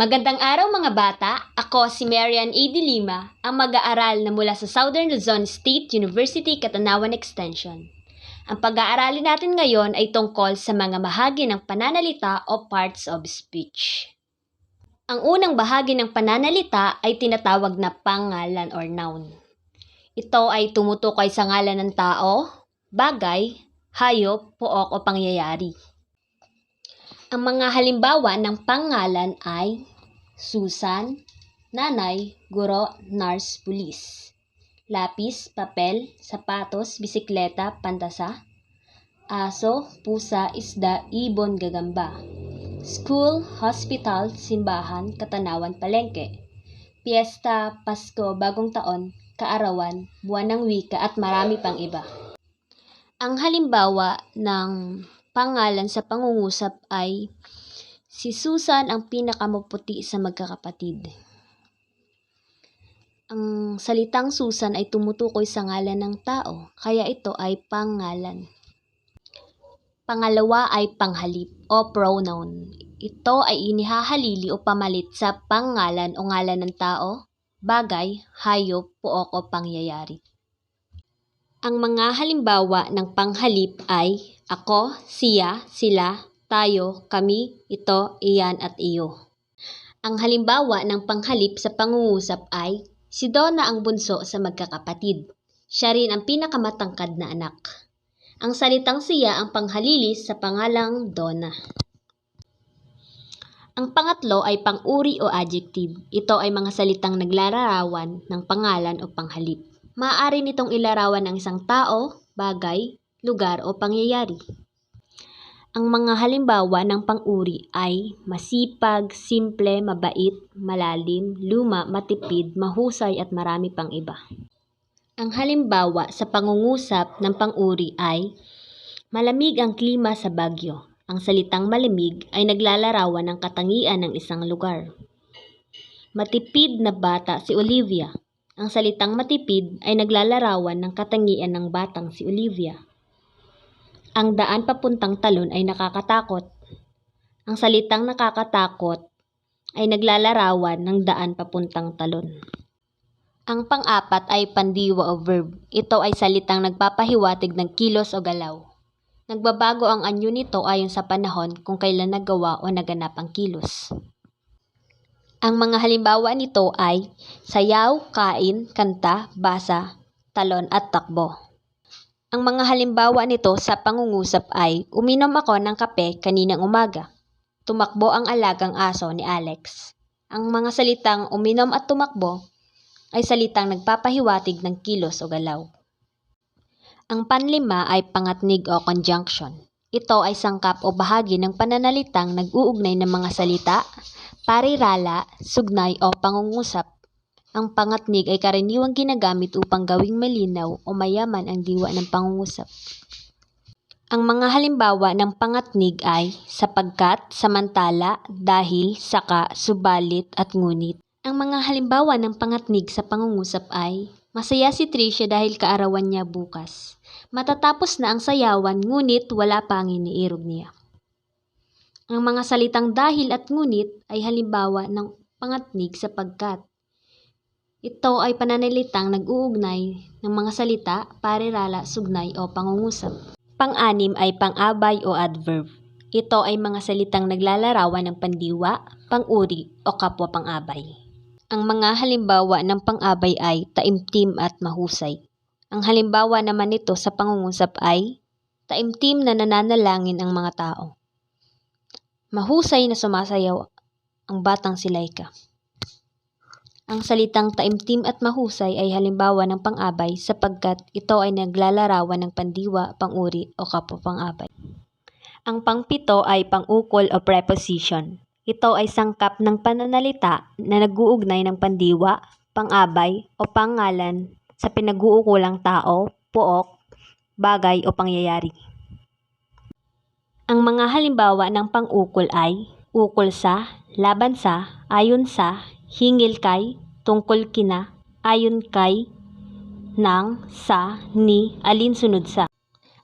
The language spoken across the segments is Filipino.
Magandang araw mga bata, ako si Marian A. De Lima, ang mag-aaral na mula sa Southern Luzon State University Catanawan Extension. Ang pag-aaralin natin ngayon ay tungkol sa mga bahagi ng pananalita o parts of speech. Ang unang bahagi ng pananalita ay tinatawag na pangalan or noun. Ito ay tumutukoy sa ngalan ng tao, bagay, hayop, pook o pangyayari. Ang mga halimbawa ng pangalan ay Susan, nanay, guro, nurse, pulis. Lapis, papel, sapatos, bisikleta, pantasa. Aso, pusa, isda, ibon, gagamba. School, hospital, simbahan, katanawan, palengke. Piyesta, Pasko, bagong taon, kaarawan, buwan ng wika at marami pang iba. Ang halimbawa ng pangalan sa pangungusap ay si Susan ang pinakamaputi sa magkakapatid. Ang salitang Susan ay tumutukoy sa ngalan ng tao, kaya ito ay pangalan. Pangalawa ay panghalip o pronoun. Ito ay inihahalili o pamalit sa pangalan o ngalan ng tao, bagay, hayop, puok o pangyayari. Ang mga halimbawa ng panghalip ay ako, siya, sila, tayo, kami, ito, iyan at iyo. Ang halimbawa ng panghalip sa pangungusap ay si Donna ang bunso sa magkakapatid. Siya rin ang pinakamatangkad na anak. Ang salitang siya ang panghalilis sa pangalang Donna. Ang pangatlo ay pang-uri o adjective. Ito ay mga salitang naglalarawan ng pangalan o panghalip. Maaari nitong ilarawan ng isang tao, bagay, lugar o pangyayari. Ang mga halimbawa ng pang-uri ay masipag, simple, mabait, malalim, luma, matipid, mahusay at marami pang iba. Ang halimbawa sa pangungusap ng pang-uri ay malamig ang klima sa Bagyo. Ang salitang malamig ay naglalarawan ng katangian ng isang lugar. Matipid na bata si Olivia. Ang salitang matipid ay naglalarawan ng katangian ng batang si Olivia. Ang daan papuntang talon ay nakakatakot. Ang salitang nakakatakot ay naglalarawan ng daan papuntang talon. Ang pang-apat ay pandiwa o verb. Ito ay salitang nagpapahiwatig ng kilos o galaw. Nagbabago ang anyo nito ayon sa panahon kung kailan nagawa o naganap ang kilos. Ang mga halimbawa nito ay sayaw, kain, kanta, basa, talon at takbo. Ang mga halimbawa nito sa pangungusap ay uminom ako ng kape kaninang umaga. Tumakbo ang alagang aso ni Alex. Ang mga salitang uminom at tumakbo ay salitang nagpapahiwatig ng kilos o galaw. Ang panlima ay pangatnig o conjunction. Ito ay sangkap o bahagi ng pananalitang nag-uugnay ng mga salita, parirala, sugnay o pangungusap. Ang pangatnig ay karaniwang ginagamit upang gawing malinaw o mayaman ang diwa ng pangungusap. Ang mga halimbawa ng pangatnig ay sapagkat, samantala, dahil, saka, subalit at ngunit. Ang mga halimbawa ng pangatnig sa pangungusap ay masaya si Tricia dahil kaarawan niya bukas. Matatapos na ang sayawan ngunit wala pa ang iniirog niya. Ang mga salitang dahil at ngunit ay halimbawa ng pangatnig sapagkat. Ito ay pananalitang nag-uugnay ng mga salita, parirala, sugnay o pangungusap. Pang-anim ay pang-abay o adverb. Ito ay mga salitang naglalarawan ng pandiwa, pang-uri o kapwa pang-abay. Ang mga halimbawa ng pang-abay ay taimtim at mahusay. Ang halimbawa naman nito sa pangungusap ay taimtim na nananalangin ang mga tao. Mahusay na sumasayaw ang batang si Laika. Ang salitang taimtim at mahusay ay halimbawa ng pang-abay sapagkat ito ay naglalarawan ng pandiwa, pang-uri o kapwa pang-abay. Ang pangpito ay pang-ukol o preposition. Ito ay sangkap ng pananalita na nag-uugnay ng pandiwa, pang-abay o pangalan sa pinag-uukulang tao, puok, bagay o pangyayari. Ang mga halimbawa ng pang-ukol ay ukol sa, laban sa, ayon sa, hingil kay, tungkol kina, ayon kay, ng, sa, ni, alinsunod sa.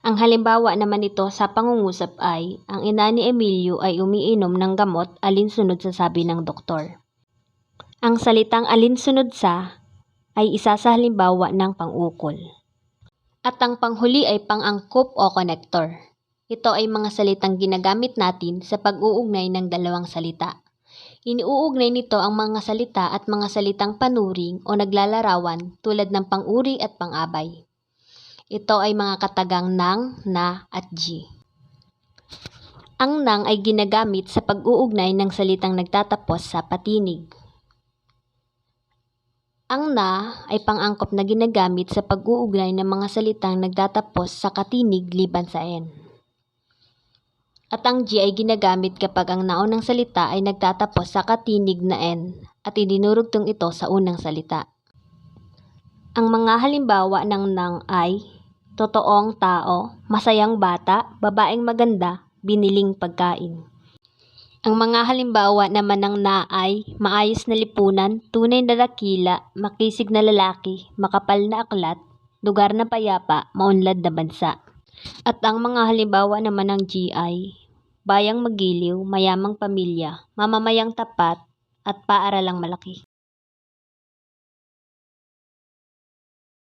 Ang halimbawa naman nito sa pangungusap ay, ang ina ni Emilio ay umiinom ng gamot alinsunod sa sabi ng doktor. Ang salitang alinsunod sa ay isa sa halimbawa ng pangukol. At ang panghuli ay pangangkop o connector. Ito ay mga salitang ginagamit natin sa pag-uugnay ng dalawang salita. Iniuugnay nito ang mga salita at mga salitang panuring o naglalarawan tulad ng pang-uri at pang-abay. Ito ay mga katagang nang, na, at g. Ang nang ay ginagamit sa pag-uugnay ng salitang nagtatapos sa patinig. Ang na ay pang-angkop na ginagamit sa pag-uugnay ng mga salitang nagtatapos sa katinig liban sa n. At ang G ay ginagamit kapag ang naunang salita ay nagtatapos sa katinig na N at idinurugtong ito sa unang salita. Ang mga halimbawa ng nang ay totoong tao, masayang bata, babaeng maganda, biniling pagkain. Ang mga halimbawa naman ng na ay maayos na lipunan, tunay na dakila, makisig na lalaki, makapal na aklat, lugar na payapa, maunlad na bansa. At ang mga halimbawa naman ng G ay bayang magiliw, mayamang pamilya, mamamayang tapat, at paaralang malaki.